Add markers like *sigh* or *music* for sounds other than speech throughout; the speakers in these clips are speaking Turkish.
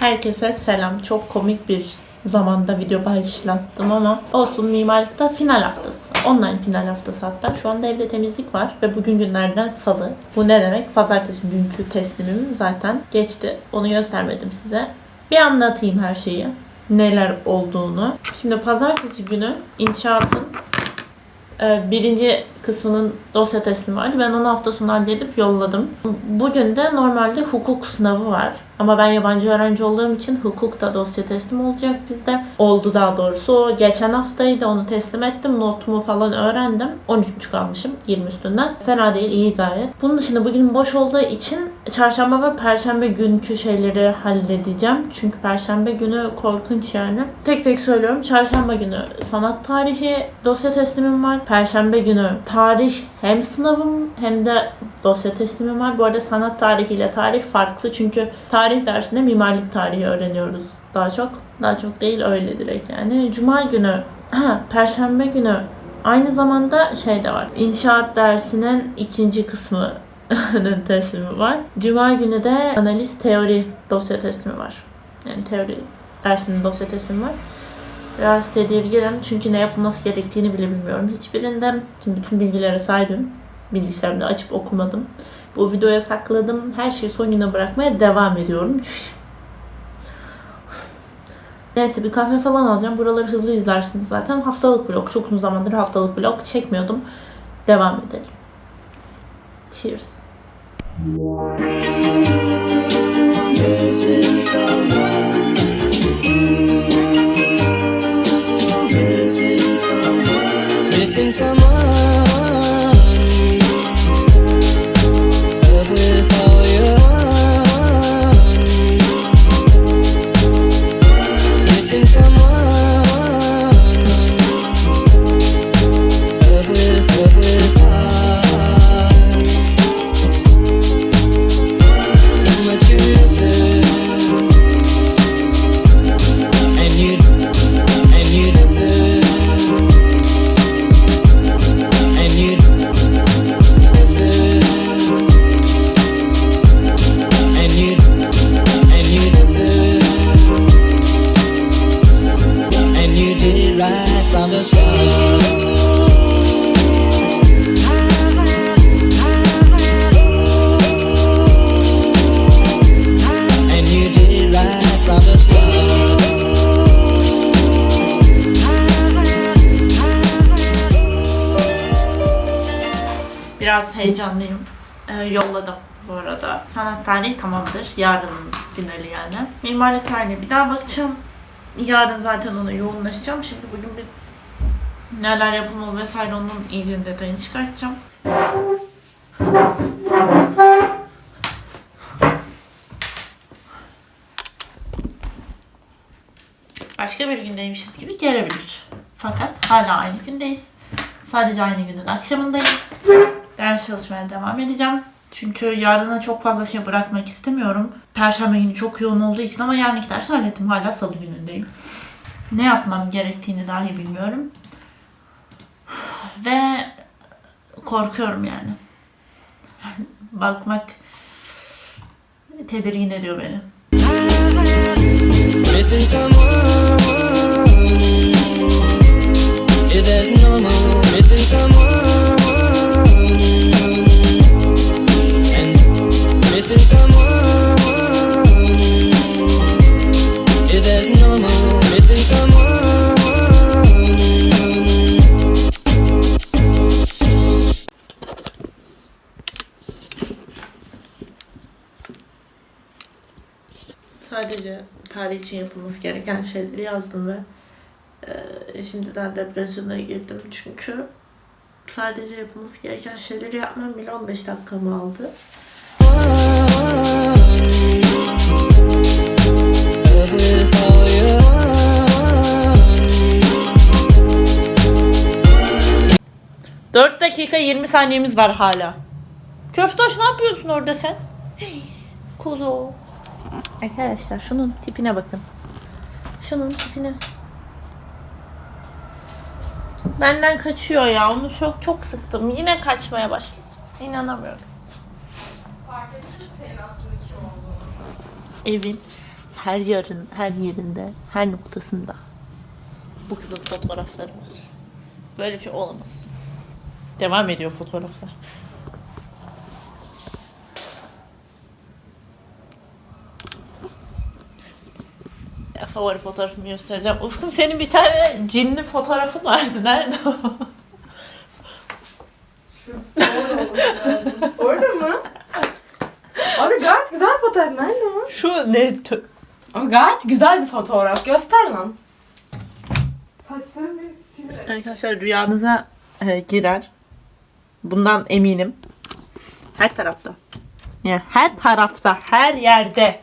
Herkese selam. Çok komik bir zamanda video başlattım ama olsun mimarlıkta final haftası. Online final haftası hatta. Şu anda evde temizlik var ve bugün günlerden salı. Bu ne demek? Pazartesi günkü teslimim zaten geçti. Onu göstermedim size. Bir anlatayım her şeyi. Neler olduğunu. Şimdi pazartesi günü inşaatın e, birinci kısmının dosya teslimi vardı. Ben onu hafta sonu halledip yolladım. Bugün de normalde hukuk sınavı var. Ama ben yabancı öğrenci olduğum için hukukta dosya teslim olacak bizde. Oldu daha doğrusu. O geçen haftaydı onu teslim ettim. Notumu falan öğrendim. 13.5 almışım 20 üstünden. Fena değil iyi gayet. Bunun dışında bugün boş olduğu için çarşamba ve perşembe günkü şeyleri halledeceğim. Çünkü perşembe günü korkunç yani. Tek tek söylüyorum. Çarşamba günü sanat tarihi dosya teslimim var. Perşembe günü tarih hem sınavım hem de dosya teslimim var. Bu arada sanat tarihiyle tarih farklı çünkü tarih dersinde mimarlık tarihi öğreniyoruz daha çok. Daha çok değil öyle direkt yani. Cuma günü, *clears throat* perşembe günü aynı zamanda şey de var. İnşaat dersinin ikinci kısmı *laughs* teslimi var. Cuma günü de analiz teori dosya teslimi var. Yani teori dersinin dosya teslimi var. Biraz tedirginim çünkü ne yapılması gerektiğini bile bilmiyorum. Hiçbirinden şimdi bütün bilgilere sahibim. Bilgisayarımda açıp okumadım. Bu videoya sakladım. Her şeyi son güne bırakmaya devam ediyorum. *laughs* Neyse bir kahve falan alacağım. Buraları hızlı izlersiniz zaten. Haftalık vlog. Çok uzun zamandır haftalık vlog çekmiyordum. Devam edelim. Cheers. Missing someone. Missing someone. Biraz heyecanlıyım. Ee, yolladım bu arada. Sanat tarihi tamamdır. Yarının finali yani. Mimarlık tarihi bir daha bakacağım. Yarın zaten ona yoğunlaşacağım. Şimdi bugün bir neler yapılmalı vesaire onun iyice detayını çıkartacağım. Başka bir gündeymişiz gibi gelebilir. Fakat hala aynı gündeyiz. Sadece aynı günün akşamındayım. Ders çalışmaya devam edeceğim. Çünkü yarına çok fazla şey bırakmak istemiyorum. Perşembe günü çok yoğun olduğu için ama yarınki dersi hallettim. Hala salı günündeyim. Ne yapmam gerektiğini dahi bilmiyorum. Ve korkuyorum yani. *laughs* Bakmak tedirgin ediyor beni. İçin yapılması gereken şeyleri yazdım ve e, şimdiden depresyona girdim çünkü sadece yapılması gereken şeyleri yapmam bile 15 dakikamı aldı. 4 dakika 20 saniyemiz var hala. Köftoş ne yapıyorsun orada sen? Kuzu. Arkadaşlar şunun tipine bakın. Şunun tipine. Benden kaçıyor ya. Onu çok çok sıktım. Yine kaçmaya başladı. İnanamıyorum. Evin her yarın, her yerinde, her noktasında bu kızın fotoğrafları var. Böyle bir şey olamaz. Devam ediyor fotoğraflar. Favori fotoğrafımı göstereceğim. Ufkum senin bir tane cinli fotoğrafın vardı. Nerede o? Orada mı? Abi gayet güzel fotoğraf. Nerede o? Şu ne? tö- Abi gayet güzel bir fotoğraf. Göster lan. Saçlarım sinir. Arkadaşlar rüyanıza e, girer. Bundan eminim. Her tarafta. Yani her tarafta, her yerde.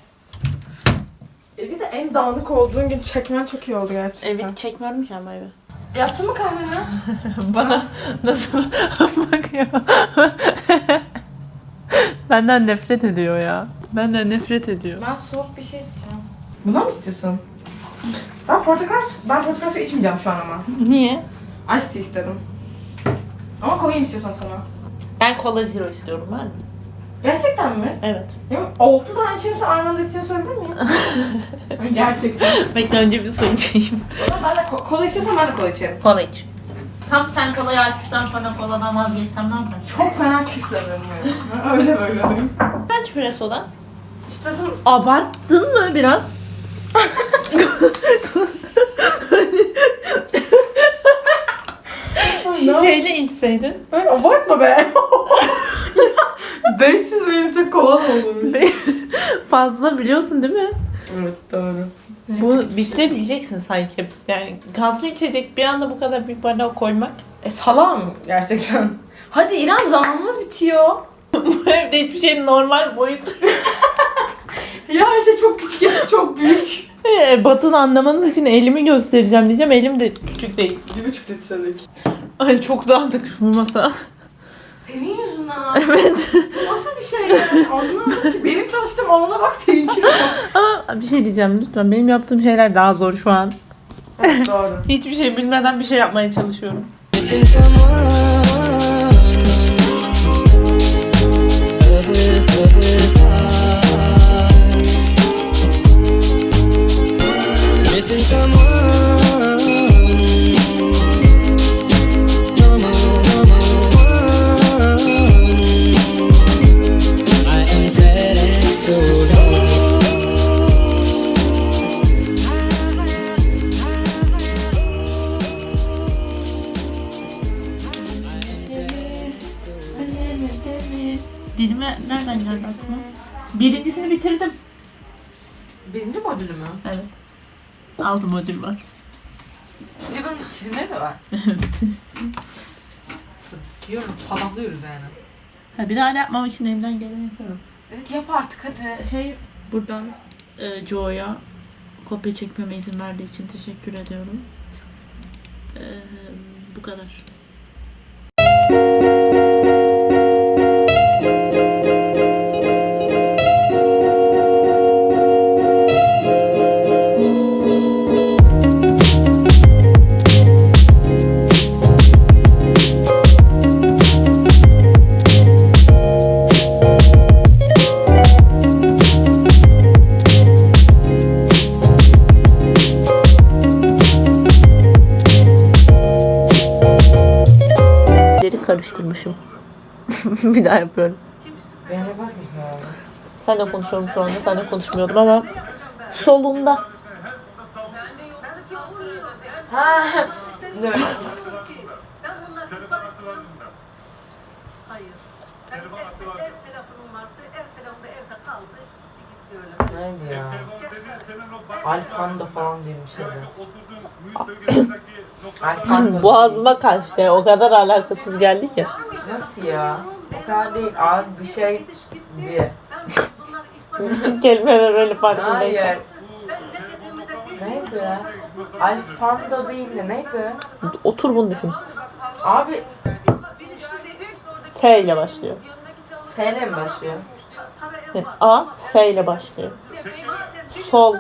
En dağınık olduğun gün çekmen çok iyi oldu gerçekten. Evet çekmiyorum ki ama evi. Yattın mı kahveni? *laughs* Bana nasıl *laughs* bakıyor? Benden nefret ediyor ya. Benden nefret ediyor. Ben soğuk bir şey içeceğim. Bundan mı istiyorsun? Ben portakal, ben portakal suyu içmeyeceğim şu an ama. Niye? Ice tea istedim. Ama koyayım istiyorsan sana. Ben kola zero istiyorum var mı? Gerçekten mi? Evet. Ya 6 tane şeyse aynı anda içeceğini söyleyebilir miyim? *laughs* Gerçekten. Bekle önce bir su içeyim. Ben de ko- kola istiyorsan ben de kola içerim. Kola iç. Tam sen kolayı açtıktan sonra koladan vazgeçsem ne yaparım? Çok fena yani. Öyle böyle. Kaç pire soda? İstedim. Abarttın mı biraz? *laughs* Şişeyle içseydin. Abartma be. *laughs* Ya, 500 mililitre kola olmuş. Fazla biliyorsun değil mi? Evet doğru. Bu bitirebileceksin sanki. Yani gazlı içecek bir anda bu kadar büyük bardağa koymak. E salam gerçekten. Hadi İrem zamanımız bitiyor. *laughs* Bu evde hiçbir şeyin normal boyut. *laughs* Ya her şey çok küçük ya da çok büyük. Ee, Batın anlamanız için elimi göstereceğim diyeceğim. Elim de küçük değil. Bir buçuk litrelik. Ay çok dağınık bu masa. Senin yüzünden abi. Evet. Nasıl bir şey yani? Anlamadım ki. *laughs* Benim çalıştığım alana bak seninkine bak. Ama bir şey diyeceğim lütfen. Benim yaptığım şeyler daha zor şu an. Evet, doğru. *laughs* Hiçbir şey bilmeden bir şey yapmaya çalışıyorum. Missing someone. Altı modül var. Bir de bunun çizimleri var? *laughs* Diyorum, salaklıyoruz yani. Ha, bir daha yapmamak için elimden geleni yapıyorum. Evet yap artık hadi. Şey buradan e, Joe'ya kopya çekmeme izin verdiği için teşekkür ediyorum. E, bu kadar. Karıştırmışım. *laughs* bir daha yapıyorum. Sen de konuşuyorum şu anda. Sen de konuşmuyordum ama solunda. Ha. Ne öyle? Ben bunları Hayır. Ben ev, ev telefonum vardı. Ev telefonu evde kaldı. Gitti gitti öyle. Neydi ya? Alfanda falan diye bir şeydi. *coughs* Boğazıma kaçtı. O kadar alakasız geldi ki. Nasıl ya? O kadar değil. Abi bir şey diye. *laughs* Kelimeler öyle değil. Hayır. Neydi? Alfando değildi. Neydi? Otur bunu düşün. Abi S ile başlıyor. S ile mi başlıyor? Evet. A S ile başlıyor. Sol.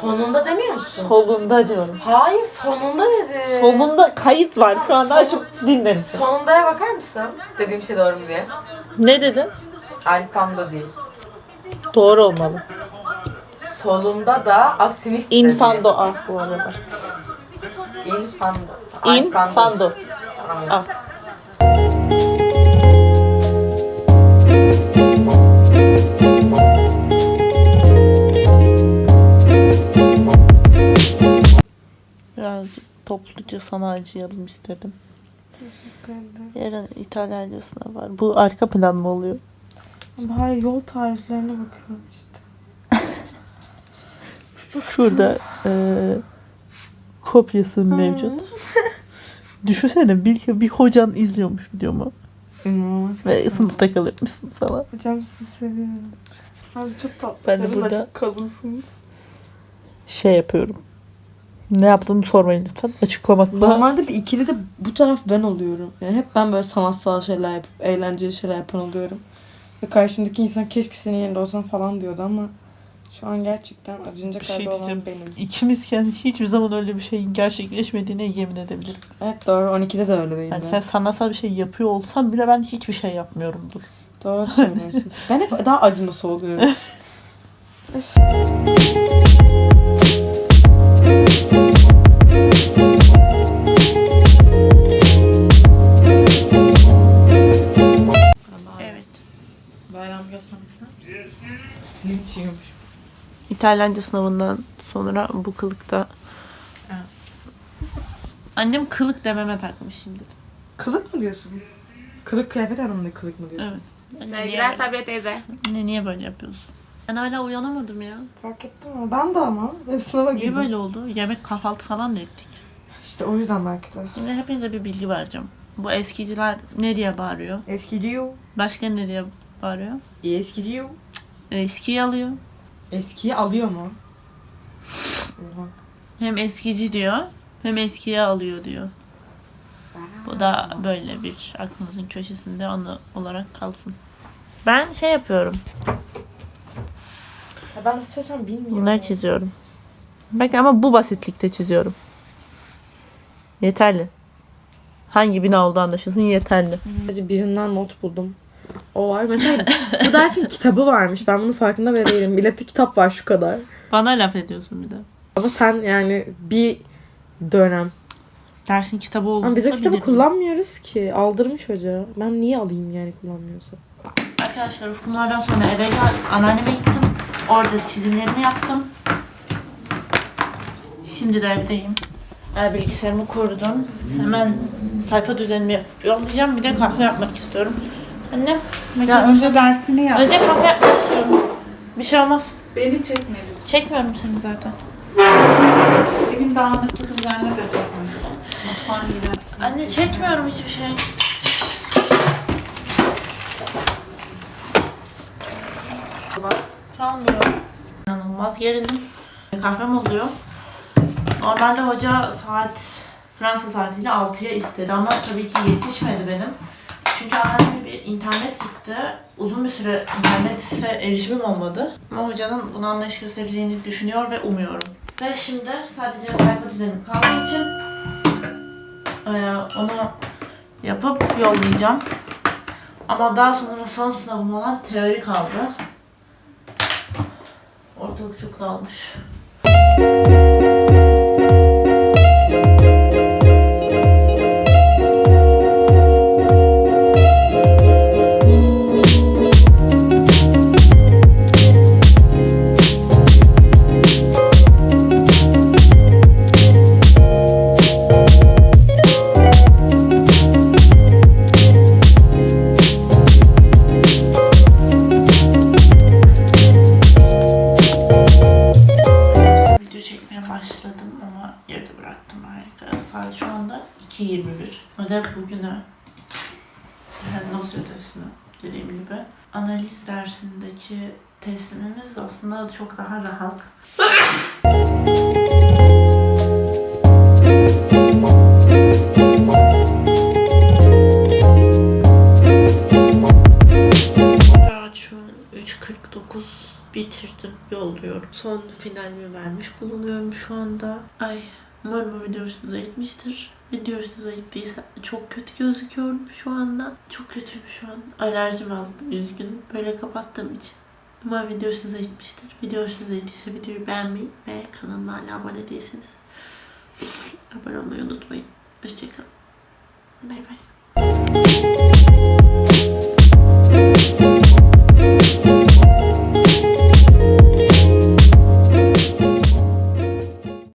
Sonunda demiyor musun? Solunda diyorum. Hayır sonunda dedi. Solunda kayıt var. Şu anda açıp dinlerim. Sonundaya bakar mısın? Dediğim şey doğru mu diye. Ne dedin? Alfando değil. Doğru olmalı. Solunda da asinist. Infando A bu arada. Infando. Infando. A. topluca sana acıyalım istedim. Teşekkür ederim. Yarın İtalyanca sınav var. Bu arka plan mı oluyor? Ama hayır yol tariflerine bakıyorum işte. *laughs* Şurada e, kopyası mevcut. Düşünsene bir, bir hocan izliyormuş videomu İnanılmaz. ve sınıfta kalıyormuşsun falan. Hocam sizi seviyorum. Abi çok tatlı. Ben de burada- kazınsınız. Şey yapıyorum. Ne yaptığımı sormayın lütfen. Açıklamakla. Normalde bir ikili de bu taraf ben oluyorum. Yani hep ben böyle sanatsal şeyler yapıp eğlenceli şeyler yapan oluyorum. Ve karşımdaki insan keşke senin yerinde olsam falan diyordu ama şu an gerçekten acınacak Bir şey halde olan diyeceğim. benim. İkimizken hiçbir zaman öyle bir şeyin gerçekleşmediğine yemin edebilirim. Evet doğru 12'de de öyle değildi. Yani sen sanatsal bir şey yapıyor olsan bile ben hiçbir şey yapmıyorumdur. Doğru *laughs* söylüyorsun. ben hep daha acınası oluyorum. *laughs* Linç yiyormuş. İtalyanca sınavından sonra bu kılıkta. Annem kılık dememe takmış şimdi. Kılık mı diyorsun? Kılık kıyafet anlamında kılık mı diyorsun? Evet. Anne, niye, Sevgiler böyle, Sabriye teyze. anne niye böyle yapıyorsun? Ben hala uyanamadım ya. Fark ettim ama ben de ama. Hep sınava Niye girdim. böyle oldu? Yemek kahvaltı falan da ettik. İşte o yüzden belki de. Şimdi hepinize bir bilgi vereceğim. Bu eskiciler ne diye bağırıyor? Eskici Başka ne diye bağırıyor? Eskici Eskiyi alıyor. Eskiyi alıyor mu? Oha. Hem eskici diyor hem eskiye alıyor diyor. Bu da böyle bir aklınızın köşesinde anı olarak kalsın. Ben şey yapıyorum. Ya ben nasıl çizsem bilmiyorum. Bunları çiziyorum. Bak ama bu basitlikte çiziyorum. Yeterli. Hangi bina olduğu anlaşılsın yeterli. Birinden not buldum. O var. Mesela bu dersin kitabı varmış. Ben bunun farkında bile değilim. Millette kitap var şu kadar. Bana laf ediyorsun bir de. Ama sen yani bir dönem. Dersin kitabı olduğunu Ama biz o kitabı kullanmıyoruz ki. Aldırmış hoca. Ben niye alayım yani kullanmıyorsa? Arkadaşlar Ufkumlardan sonra eve geldim. Anneanneme gittim. Orada çizimlerimi yaptım. Şimdi de evdeyim. El bilgisayarımı kurdum. Hemen sayfa düzenimi yollayacağım. Bir de kahve yapmak istiyorum. Annem. Ya önce dersini yap. Önce kahve yapmak istiyorum. Bir şey olmaz. Beni çekme. Çekmiyorum seni zaten. Evin dağınıklık üzerine de çekme. Mutfağın iğrenç. Anne çekmiyorum hiçbir şey. Tamam diyor. İnanılmaz gerildim. Kahvem oluyor. Normalde hoca saat Fransa saatiyle 6'ya istedi ama tabii ki yetişmedi benim. Çünkü anneanneme bir internet gitti. Uzun bir süre internete erişimim olmadı. Ama hocanın buna anlayış göstereceğini düşünüyor ve umuyorum. Ve şimdi sadece sayfa düzenim kaldığı için ee, onu yapıp yollayacağım. Ama daha sonra son sınavım olan teori kaldı. Ortalık çok dağılmış. 2.21. Ödev bugüne yani nasıl ödevsine dediğim gibi. Analiz dersindeki teslimimiz aslında çok daha rahat. Saat şu an 3.49 bitirdim yolluyorum. Son finalimi vermiş bulunuyorum şu anda. Ay Umarım bu video hoşunuza gitmiştir. Video hoşunuza gittiyse çok kötü gözüküyorum şu anda. Çok kötüyüm şu an. Alerjim azdı. Üzgünüm. Böyle kapattığım için. Umarım video hoşunuza gitmiştir. Video hoşunuza gittiyse videoyu beğenmeyi ve kanalıma hala abone değilseniz *laughs* abone olmayı unutmayın. Hoşçakalın. Bay bay.